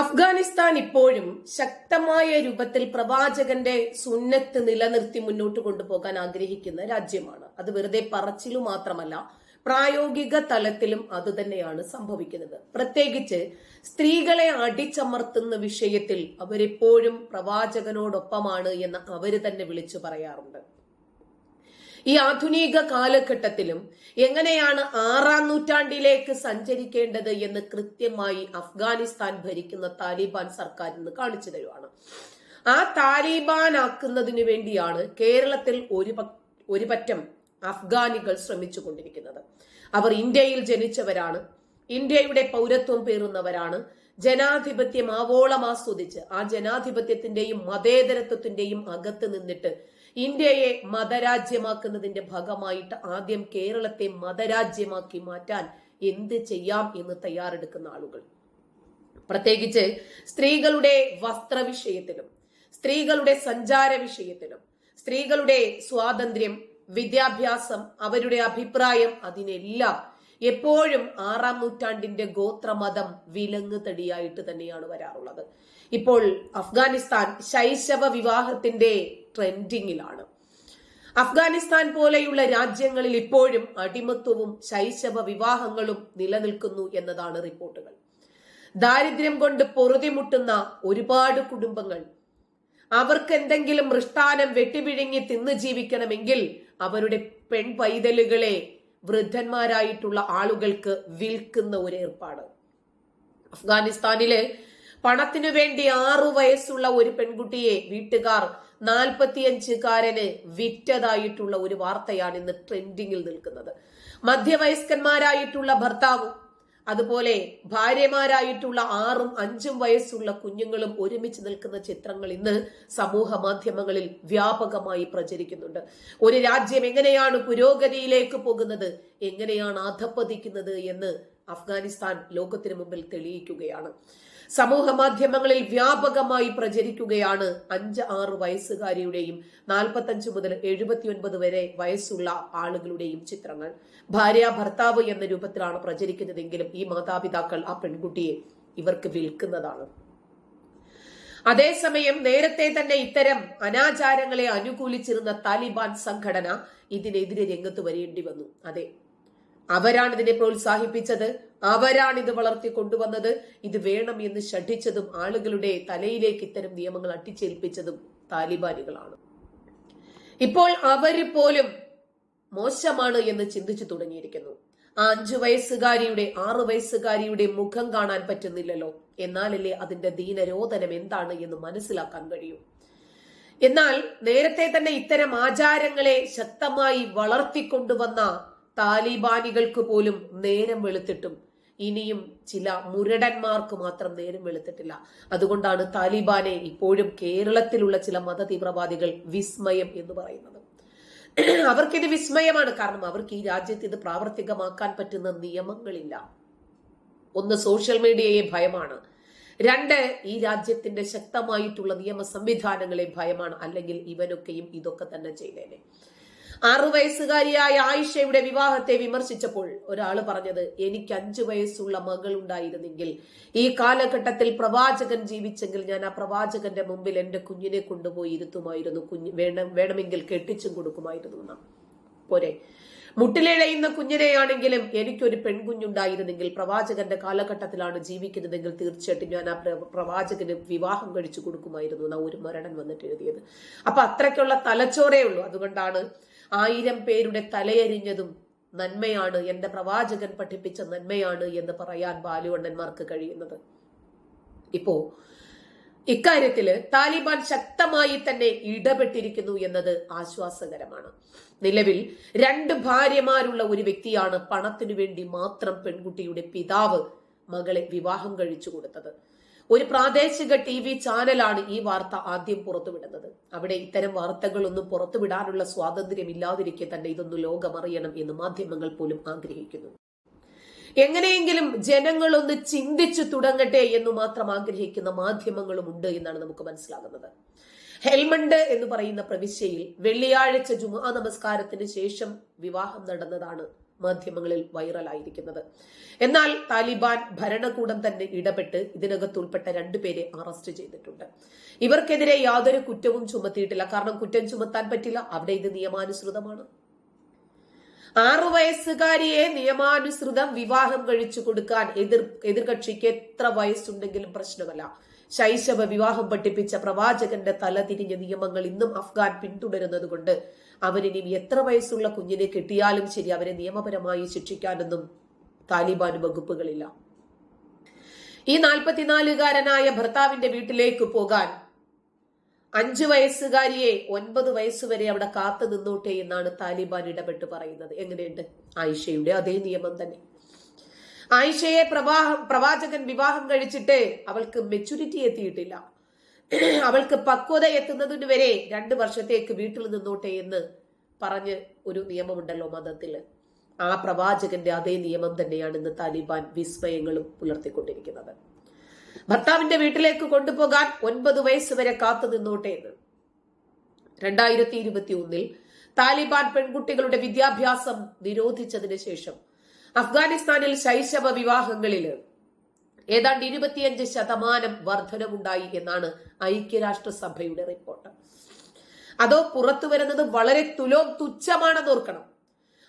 അഫ്ഗാനിസ്ഥാൻ ഇപ്പോഴും ശക്തമായ രൂപത്തിൽ പ്രവാചകന്റെ സുന്നത്ത് നിലനിർത്തി മുന്നോട്ട് കൊണ്ടുപോകാൻ ആഗ്രഹിക്കുന്ന രാജ്യമാണ്. അത് വെറുതെ പറച്ചിലു മാത്രമല്ല പ്രായോഗിക തലത്തിലും അതുതന്നെയാണ് സംഭവിക്കുന്നത്. പ്രത്യേകിച്ച് സ്ത്രീകളെ അടിച്ചമർത്തുന്ന വിഷയത്തിൽ അവരെപ്പോഴും പ്രവാചകനോടൊപ്പമാണ് എന്ന് അവർ തന്നെ വിളിച്ചു പറയാറുണ്ട്. ഈ ആധുനിക കാലഘട്ടത്തിലും എങ്ങനെയാണ് ആറാം നൂറ്റാണ്ടിലേക്ക് സഞ്ചരിക്കേണ്ടത് എന്ന് കൃത്യമായി അഫ്ഗാനിസ്ഥാൻ ഭരിക്കുന്ന താലിബാൻ സർക്കാർ ഇന്ന് കാണിച്ചു തരുവാണ്. ആ താലിബാൻ ആക്കുന്നതിന് വേണ്ടിയാണ് കേരളത്തിൽ ഒരു ഒരുപറ്റം ഒരു പറ്റം അഫ്ഗാനികൾ ശ്രമിച്ചുകൊണ്ടിരിക്കുന്നത്. അവർ ഇന്ത്യയിൽ ജനിച്ചവരാണ്. ഇന്ത്യയുടെ പൗരത്വം പേറുന്നവരാണ്. ജനാധിപത്യം ആവോളം ആസ്വദിച്ച് ആ ജനാധിപത്യത്തിന്റെയും മതേതരത്വത്തിന്റെയും അകത്ത് നിന്നിട്ട് ഇന്ത്യയെ മതരാജ്യമാക്കുന്നതിന്റെ ഭാഗമായിട്ട് ആദ്യം കേരളത്തെ മതരാജ്യമാക്കി മാറ്റാൻ എന്ത് ചെയ്യാം എന്ന് തയ്യാറെടുക്കുന്ന ആളുകൾ. പ്രത്യേകിച്ച് സ്ത്രീകളുടെ വസ്ത്ര വിഷയത്തിലും സ്ത്രീകളുടെ സഞ്ചാര വിഷയത്തിലും സ്ത്രീകളുടെ സ്വാതന്ത്ര്യം വിദ്യാഭ്യാസം അവരുടെ അഭിപ്രായം അതിനെല്ലാം എപ്പോഴും ആറാം നൂറ്റാണ്ടിന്റെ ഗോത്രമതം വിലങ്ങ് തടിയായിട്ട് തന്നെയാണ് വരാറുള്ളത്. ഇപ്പോൾ അഫ്ഗാനിസ്ഥാൻ ശൈശവ വിവാഹത്തിന്റെ ട്രെൻഡിങ്ങിലാണ്. അഫ്ഗാനിസ്ഥാൻ പോലെയുള്ള രാജ്യങ്ങളിൽ ഇപ്പോഴും അടിമത്വവും ശൈശവ വിവാഹങ്ങളും നിലനിൽക്കുന്നു എന്നതാണ് റിപ്പോർട്ടുകൾ. ദാരിദ്ര്യം കൊണ്ട് പൊറുതിമുട്ടുന്ന ഒരുപാട് കുടുംബങ്ങൾ. അവർക്ക് എന്തെങ്കിലും മൃഷ്ടാനം വെട്ടിപിഴുങ്ങി തിന്ന് ജീവിക്കണമെങ്കിൽ അവരുടെ പെൺ പൈതലുകളെ വൃദ്ധന്മാരായിട്ടുള്ള ആളുകൾക്ക് വിൽക്കുന്ന ഒരു ഏർപ്പാട്. അഫ്ഗാനിസ്ഥാനിൽ പണത്തിനു വേണ്ടി ആറു വയസ്സുള്ള ഒരു പെൺകുട്ടിയെ വീട്ടുകാർ നാൽപ്പത്തിയഞ്ചുകാരന് വിറ്റതായിട്ടുള്ള ഒരു വാർത്തയാണ് ഇന്ന് ട്രെൻഡിങ്ങിൽ നിൽക്കുന്നത്. മധ്യവയസ്കന്മാരായിട്ടുള്ള ഭർത്താവും അതുപോലെ ഭാര്യമാരായിട്ടുള്ള ആറും അഞ്ചും വയസ്സുള്ള കുഞ്ഞുങ്ങളും ഒരുമിച്ച് നിൽക്കുന്ന ചിത്രങ്ങൾ ഇന്ന് സമൂഹ മാധ്യമങ്ങളിൽ വ്യാപകമായി പ്രചരിക്കുന്നുണ്ട്. ഒരു രാജ്യം എങ്ങനെയാണ് പുരോഗതിയിലേക്ക് പോകുന്നത് എങ്ങനെയാണ് അധപ്പതിക്കുന്നത് എന്ന് അഫ്ഗാനിസ്ഥാൻ ലോകത്തിനു മുമ്പിൽ തെളിയിക്കുകയാണ്. സമൂഹ മാധ്യമങ്ങളിൽ വ്യാപകമായി പ്രചരിക്കുകയാണ് അഞ്ച് ആറ് വയസ്സുകാരിയുടെയും നാൽപ്പത്തഞ്ച് മുതൽ എഴുപത്തിയൊൻപത് വരെ വയസ്സുള്ള ആളുകളുടെയും ചിത്രങ്ങൾ. ഭാര്യ ഭർത്താവ് എന്ന രൂപത്തിലാണ് പ്രചരിക്കുന്നതെങ്കിലും ഈ മാതാപിതാക്കൾ ആ പെൺകുട്ടിയെ ഇവർക്ക് വിൽക്കുന്നതാണ്. അതേസമയം നേരത്തെ തന്നെ ഇത്തരം അനാചാരങ്ങളെ അനുകൂലിച്ചിരുന്ന താലിബാൻ സംഘടന ഇതിനെതിരെ രംഗത്ത് വരേണ്ടി വന്നു. അതെ അവരാണ് ഇതിനെ പ്രോത്സാഹിപ്പിച്ചത്. അവരാണ് ഇത് വളർത്തി കൊണ്ടുവന്നത്. ഇത് വേണം എന്ന് ഷഠിച്ചതും ആളുകളുടെ തലയിലേക്ക് ഇത്തരം നിയമങ്ങൾ അട്ടിച്ചേൽപ്പിച്ചതും താലിബാനുകളാണ്. ഇപ്പോൾ അവർ പോലും മോശമാണ് എന്ന് ചിന്തിച്ചു തുടങ്ങിയിരിക്കുന്നു. ആ അഞ്ചു വയസ്സുകാരിയുടെ ആറ് വയസ്സുകാരിയുടെ മുഖം കാണാൻ പറ്റുന്നില്ലല്ലോ. എന്നാലല്ലേ അതിന്റെ ദീനരോധനം എന്താണ് എന്ന് മനസ്സിലാക്കാൻ കഴിയൂ. എന്നാൽ നേരത്തെ തന്നെ ഇത്തരം ആചാരങ്ങളെ ശക്തമായി വളർത്തിക്കൊണ്ടുവന്ന താലിബാനികൾക്ക് പോലും നേരം വെളുത്തിട്ടും ഇനിയും ചില മുരടന്മാർക്ക് മാത്രം നേരം വെളുത്തിട്ടില്ല. അതുകൊണ്ടാണ് താലിബാനെ ഇപ്പോഴും കേരളത്തിലുള്ള ചില മത തീവ്രവാദികൾ വിസ്മയം എന്ന് പറയുന്നത്. അവർക്കിത് വിസ്മയമാണ്. കാരണം അവർക്ക് ഈ രാജ്യത്ത് ഇത് പ്രാവർത്തികമാക്കാൻ പറ്റുന്ന നിയമങ്ങളില്ല. ഒന്ന് സോഷ്യൽ മീഡിയയെ ഭയമാണ്. രണ്ട് ഈ രാജ്യത്തിന്റെ ശക്തമായിട്ടുള്ള നിയമ സംവിധാനങ്ങളെ ഭയമാണ്. അല്ലെങ്കിൽ ഇവനൊക്കെയും ഇതൊക്കെ തന്നെ ചെയ്തേനെ. ആറു വയസ്സുകാരിയായ ആയിഷയുടെ വിവാഹത്തെ വിമർശിച്ചപ്പോൾ ഒരാൾ പറഞ്ഞത് എനിക്ക് അഞ്ചു വയസ്സുള്ള മകൾ ഉണ്ടായിരുന്നെങ്കിൽ ഈ കാലഘട്ടത്തിൽ പ്രവാചകൻ ജീവിച്ചെങ്കിൽ ഞാൻ ആ പ്രവാചകന്റെ മുമ്പിൽ എന്റെ കുഞ്ഞിനെ കൊണ്ടുപോയി ഇരുത്തുമായിരുന്നു കുഞ്ഞ് വേണം വേണമെങ്കിൽ കെട്ടിച്ചും കൊടുക്കുമായിരുന്നു പോരെ. മുട്ടിലിഴയുന്ന കുഞ്ഞിനെയാണെങ്കിലും എനിക്കൊരു പെൺകുഞ്ഞുണ്ടായിരുന്നെങ്കിൽ പ്രവാചകന്റെ കാലഘട്ടത്തിലാണ് ജീവിക്കുന്നതെങ്കിൽ തീർച്ചയായിട്ടും ഞാൻ ആ പ്ര- പ്രവാചകന് വിവാഹം കഴിച്ചു കൊടുക്കുമായിരുന്നു എന്നാ ഒരു മരണം വന്നിട്ട് എഴുതിയത്. അപ്പൊ അത്രയ്ക്കുള്ള തലച്ചോറേ ഉള്ളൂ. അതുകൊണ്ടാണ് ആയിരം പേരുടെ തലയരിഞ്ഞതും നന്മയാണ് എന്റെ പ്രവാചകൻ പഠിപ്പിച്ച നന്മയാണ് എന്ന് പറയാൻ ബാലുവണ്ണന്മാർക്ക് കഴിയുന്നത്. ഇപ്പോ ഇക്കാര്യത്തിൽ താലിബാൻ ശക്തമായി തന്നെ ഇടപെട്ടിരിക്കുന്നു എന്നത് ആശ്വാസകരമാണ്. നിലവിൽ രണ്ട് ഭാര്യമാരുള്ള ഒരു വ്യക്തിയാണ് പണത്തിനു വേണ്ടി മാത്രം പെൺകുട്ടിയുടെ പിതാവ് മകളെ വിവാഹം കഴിച്ചു കൊടുത്തത്. ഒരു പ്രാദേശിക ടി വി ചാനലാണ് ഈ വാർത്ത ആദ്യം പുറത്തുവിടുന്നത്. അവിടെ ഇത്തരം വാർത്തകളൊന്നും പുറത്തുവിടാനുള്ള സ്വാതന്ത്ര്യം ഇല്ലാതിരിക്കെ തന്നെ ഇതൊന്നും ലോകമറിയണം എന്ന് മാധ്യമങ്ങൾ പോലും ആഗ്രഹിക്കുന്നു. എങ്ങനെയെങ്കിലും ജനങ്ങളൊന്ന് ചിന്തിച്ചു തുടങ്ങട്ടെ എന്ന് മാത്രം ആഗ്രഹിക്കുന്ന മാധ്യമങ്ങളും ഉണ്ട് എന്നാണ് നമുക്ക് മനസ്സിലാകുന്നത്. ഹെൽമണ്ട് എന്ന് പറയുന്ന പ്രവിശ്യയിൽ വെള്ളിയാഴ്ച ജുമാ നമസ്കാരത്തിന് ശേഷം വിവാഹം നടന്നതാണ് മാധ്യമങ്ങളിൽ വൈറലായിരിക്കുന്നത്. എന്നാൽ താലിബാൻ ഭരണകൂടം തന്നെ ഇടപെട്ട് ഇതിനകത്ത് ഉൾപ്പെട്ട രണ്ടുപേരെ അറസ്റ്റ് ചെയ്തിട്ടുണ്ട്. ഇവർക്കെതിരെ യാതൊരു കുറ്റവും ചുമത്തിയിട്ടില്ല. കാരണം കുറ്റം ചുമത്താൻ പറ്റില്ല. അവിടെ ഇത് നിയമാനുസൃതമാണ്. ആറു വയസ്സുകാരിയെ നിയമാനുസൃതം വിവാഹം കഴിച്ചു കൊടുക്കാൻ എതിർ എതിർകക്ഷിക്ക് എത്ര വയസ്സുണ്ടെങ്കിലും പ്രശ്നമല്ല. ശൈശവ വിവാഹം പഠിപ്പിച്ച പ്രവാചകന്റെ തല തിരിഞ്ഞ നിയമങ്ങൾ ഇന്നും അഫ്ഗാൻ പിന്തുടരുന്നത് കൊണ്ട് അവരിനി എത്ര വയസ്സുള്ള കുഞ്ഞിനെ കിട്ടിയാലും ശരി അവരെ നിയമപരമായി ശിക്ഷിക്കാനൊന്നും താലിബാൻ വകുപ്പുകളില്ല. ഈ നാൽപ്പത്തിനാലുകാരനായ ഭർത്താവിന്റെ വീട്ടിലേക്ക് പോകാൻ അഞ്ചു വയസ്സുകാരിയെ ഒൻപത് വയസ്സുവരെ അവിടെ കാത്തു നിന്നോട്ടെ എന്നാണ് താലിബാൻ ഇടപെട്ട് പറയുന്നത്. എങ്ങനെയുണ്ട്? ആയിഷയുടെ അതേ നിയമം തന്നെ. ആയിഷയെ പ്രവാഹം പ്രവാചകൻ വിവാഹം കഴിച്ചിട്ട് അവൾക്ക് മെച്യൂരിറ്റി എത്തിയിട്ടില്ല. അവൾക്ക് പക്വത എത്തുന്നതിന് വരെ രണ്ട് വർഷത്തേക്ക് വീട്ടിൽ നിന്നോട്ടെ എന്ന് പറഞ്ഞ് ഒരു നിയമമുണ്ടല്ലോ മതത്തിൽ ആ പ്രവാചകന്റെ അതേ നിയമം തന്നെയാണ് ഇന്ന് താലിബാൻ വിസ്മയങ്ങളും പുലർത്തിക്കൊണ്ടിരിക്കുന്നത്. ഭർത്താവിന്റെ വീട്ടിലേക്ക് കൊണ്ടുപോകാൻ ഒൻപത് വയസ്സ് വരെ കാത്തു നിന്നോട്ടെ എന്ന്. രണ്ടായിരത്തി ഇരുപത്തി ഒന്നിൽ താലിബാൻ പെൺകുട്ടികളുടെ വിദ്യാഭ്യാസം നിരോധിച്ചതിന് ശേഷം അഫ്ഗാനിസ്ഥാനിൽ ശൈശവ വിവാഹങ്ങളിൽ ഏതാണ്ട് ഇരുപത്തിയഞ്ച് ശതമാനം വർധനമുണ്ടായി എന്നാണ് ഐക്യരാഷ്ട്രസഭയുടെ റിപ്പോർട്ട്. അതോ പുറത്തു വരുന്നത് വളരെ തുലോം തുച്ഛമാണെന്ന് ഓർക്കണം.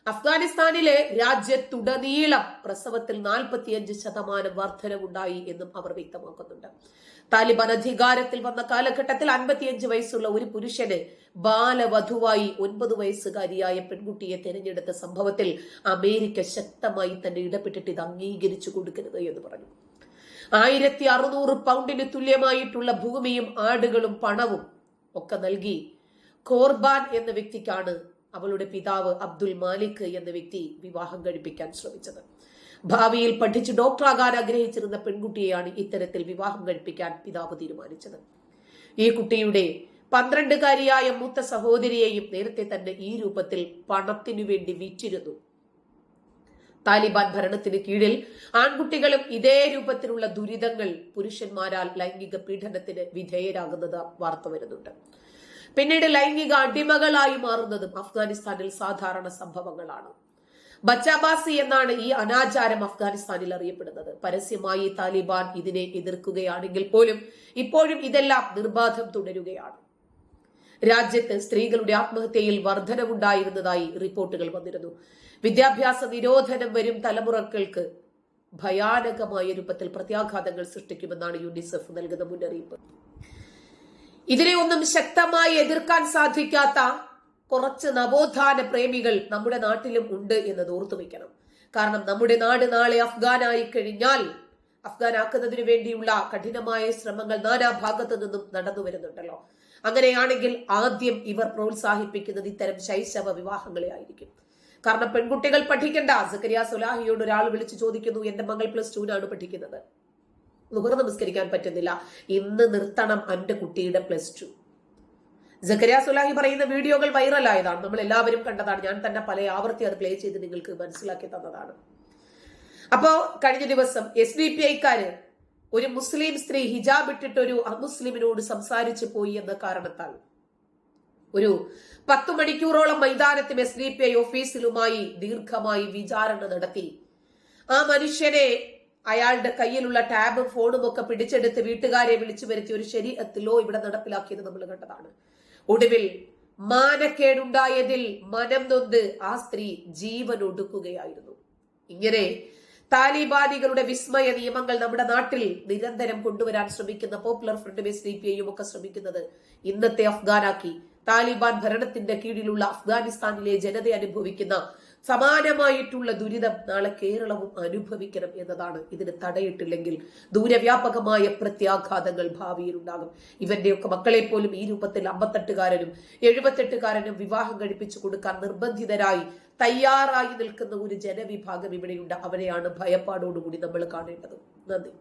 അഫ്ഗാനിസ്ഥാനിലെ രാജ്യത്തുടനീളം പ്രസവത്തിൽ നാൽപ്പത്തിയഞ്ച് ശതമാനം വർധനവുണ്ടായി എന്നും അവർ വ്യക്തമാക്കുന്നുണ്ട്. താലിബാൻ അധികാരത്തിൽ വന്ന കാലഘട്ടത്തിൽ അൻപത്തിയഞ്ച് വയസ്സുള്ള ഒരു പുരുഷന് ബാലവധുവായി ഒൻപത് വയസ്സുകാരിയായ പെൺകുട്ടിയെ തെരഞ്ഞെടുത്ത സംഭവത്തിൽ അമേരിക്ക ശക്തമായി തന്നെ ഇടപെട്ടിട്ട് ഇത് അംഗീകരിച്ചു കൊടുക്കരുത് എന്ന് പറഞ്ഞു. ആയിരത്തി അറുന്നൂറ് പൗണ്ടിന് തുല്യമായിട്ടുള്ള ഭൂമിയും ആടുകളും പണവും ഒക്കെ നൽകി കോർബാൻ എന്ന വ്യക്തിക്കാണ് അവളുടെ പിതാവ് അബ്ദുൽ മാലിക് എന്ന വ്യക്തി വിവാഹം കഴിപ്പിക്കാൻ ശ്രമിച്ചത്. ഭാവിയിൽ പഠിച്ച് ഡോക്ടറാകാൻ ആഗ്രഹിച്ചിരുന്ന പെൺകുട്ടിയെയാണ് ഇത്തരത്തിൽ വിവാഹം കഴിപ്പിക്കാൻ പിതാവ് തീരുമാനിച്ചത്. ഈ കുട്ടിയുടെ പന്ത്രണ്ടുകാരിയായ മൂത്ത സഹോദരിയെയും നേരത്തെ തന്നെ ഈ രൂപത്തിൽ പണത്തിനു വേണ്ടി വിറ്റിരുന്നു. താലിബാൻ ഭരണത്തിന് കീഴിൽ ആൺകുട്ടികളും ഇതേ രൂപത്തിലുള്ള ദുരിതങ്ങൾ പുരുഷന്മാരാൽ ലൈംഗിക പീഡനത്തിന് വിധേയരാകുന്നത് വാർത്ത വരുന്നുണ്ട്. പിന്നീട് ലൈംഗിക അടിമകളായി മാറുന്നതും അഫ്ഗാനിസ്ഥാനിൽ സാധാരണ സംഭവങ്ങളാണ്. ബച്ചാബാസി എന്നാണ് ഈ അനാചാരം അഫ്ഗാനിസ്ഥാനിൽ അറിയപ്പെടുന്നത്. പരസ്യമായി താലിബാൻ ഇതിനെ എതിർക്കുകയാണെങ്കിൽ പോലും ഇപ്പോഴും ഇതെല്ലാം നിർബാധം തുടരുകയാണ്. രാജ്യത്ത് സ്ത്രീകളുടെ ആത്മഹത്യയിൽ വർധനവുണ്ടായിരുന്നതായി റിപ്പോർട്ടുകൾ വന്നിരുന്നു. വിദ്യാഭ്യാസ നിരോധനം വരും തലമുറകൾക്ക് ഭയാനകമായ രൂപത്തിൽ പ്രത്യാഘാതങ്ങൾ സൃഷ്ടിക്കുമെന്നാണ് യുനിസെഫ് നൽകുന്ന മുന്നറിയിപ്പ്. ഇതിനെ ഒന്നും ശക്തമായി എതിർക്കാൻ സാധിക്കാത്ത കുറച്ച് നവോത്ഥാന പ്രേമികൾ നമ്മുടെ നാട്ടിലും ഉണ്ട് എന്ന് ഓർത്തു വയ്ക്കണം കാരണം നമ്മുടെ നാട് നാളെ അഫ്ഗാനായി കഴിഞ്ഞാൽ അഫ്ഗാനാക്കുന്നതിന് വേണ്ടിയുള്ള കഠിനമായ ശ്രമങ്ങൾ നാനാ ഭാഗത്തു നിന്നും നടന്നു വരുന്നുണ്ടല്ലോ. അങ്ങനെയാണെങ്കിൽ ആദ്യം ഇവർ പ്രോത്സാഹിപ്പിക്കുന്നത് ഇത്തരം ശൈശവ വിവാഹങ്ങളെ ആയിരിക്കും. കാരണം പെൺകുട്ടികൾ പഠിക്കേണ്ട. സക്കരിയ സുലാഹിയോട് ഒരാൾ വിളിച്ചു ചോദിക്കുന്നു എന്റെ മകൾ പ്ലസ് ടുവിനാണ് പഠിക്കുന്നത്. നുഹർ നമസ്കരിക്കാൻ പറ്റുന്നില്ല. ഇന്ന് നിർത്തണം എന്റെ കുട്ടിയുടെ പ്ലസ് ടു. ജക്കരിയ സുലാഹി പറയുന്ന വീഡിയോകൾ വൈറലായതാണ്. നമ്മൾ എല്ലാവരും കണ്ടതാണ്. ഞാൻ തന്നെ പല ആവർത്തി അത് പ്ലേ ചെയ്ത് നിങ്ങൾക്ക് മനസ്സിലാക്കി തന്നതാണ്. അപ്പോ കഴിഞ്ഞ ദിവസം എസ് ഡി പി ഐക്കാര് ഒരു മുസ്ലിം സ്ത്രീ ഹിജാബ് ഇട്ടിട്ട് ഒരു അമുസ്ലിമിനോട് സംസാരിച്ചു പോയി എന്ന കാരണത്താൽ ഒരു പത്ത് മണിക്കൂറോളം മൈതാനത്തും എസ് ഡി പി ഐ ഓഫീസിലുമായി ദീർഘമായി വിചാരണ നടത്തി. ആ മനുഷ്യനെ അയാളുടെ കയ്യിലുള്ള ടാബ് ഫോണും ഒക്കെ പിടിച്ചെടുത്ത് വീട്ടുകാരെ വിളിച്ചു വരുത്തി ഒരു ശരീരത്തിലോ ഇവിടെ നടപ്പിലാക്കിയത് നമ്മൾ കണ്ടതാണ്. ഒടുവിൽ മാനക്കേടുണ്ടായതിൽ മനം നൊന്ത് ആ സ്ത്രീ ജീവൻ ഒടുക്കുകയായിരുന്നു. ഇങ്ങനെ താലിബാനികളുടെ വിസ്മയ നിയമങ്ങൾ നമ്മുടെ നാട്ടിൽ നിരന്തരം കൊണ്ടുവരാൻ ശ്രമിക്കുന്ന popular front base D P ഐയും ഒക്കെ ശ്രമിക്കുന്നത് ഇന്നത്തെ അഫ്ഗാനാക്കി. താലിബാൻ ഭരണത്തിന്റെ കീഴിലുള്ള അഫ്ഗാനിസ്ഥാനിലെ ജനത അനുഭവിക്കുന്ന സമാനമായിട്ടുള്ള ദുരിതം നാളെ കേരളവും അനുഭവിക്കണം എന്നതാണ് ഇതിന് തടയിട്ടില്ലെങ്കിൽ ദൂരവ്യാപകമായ പ്രത്യാഘാതങ്ങൾ ഭാവിയിൽ ഉണ്ടാകും. ഇവന്റെയൊക്കെ മക്കളെ പോലും ഈ രൂപത്തിൽ അമ്പത്തെട്ടുകാരനും എഴുപത്തെട്ടുകാരനും വിവാഹം കഴിപ്പിച്ചു കൊടുക്കാൻ നിർബന്ധിതരായി തയ്യാറായി നിൽക്കുന്ന ഒരു ജനവിഭാഗം ഇവിടെയുണ്ട്. അവരെയാണ് ഭയപ്പാടോടുകൂടി നമ്മൾ കാണേണ്ടത്. നന്ദി.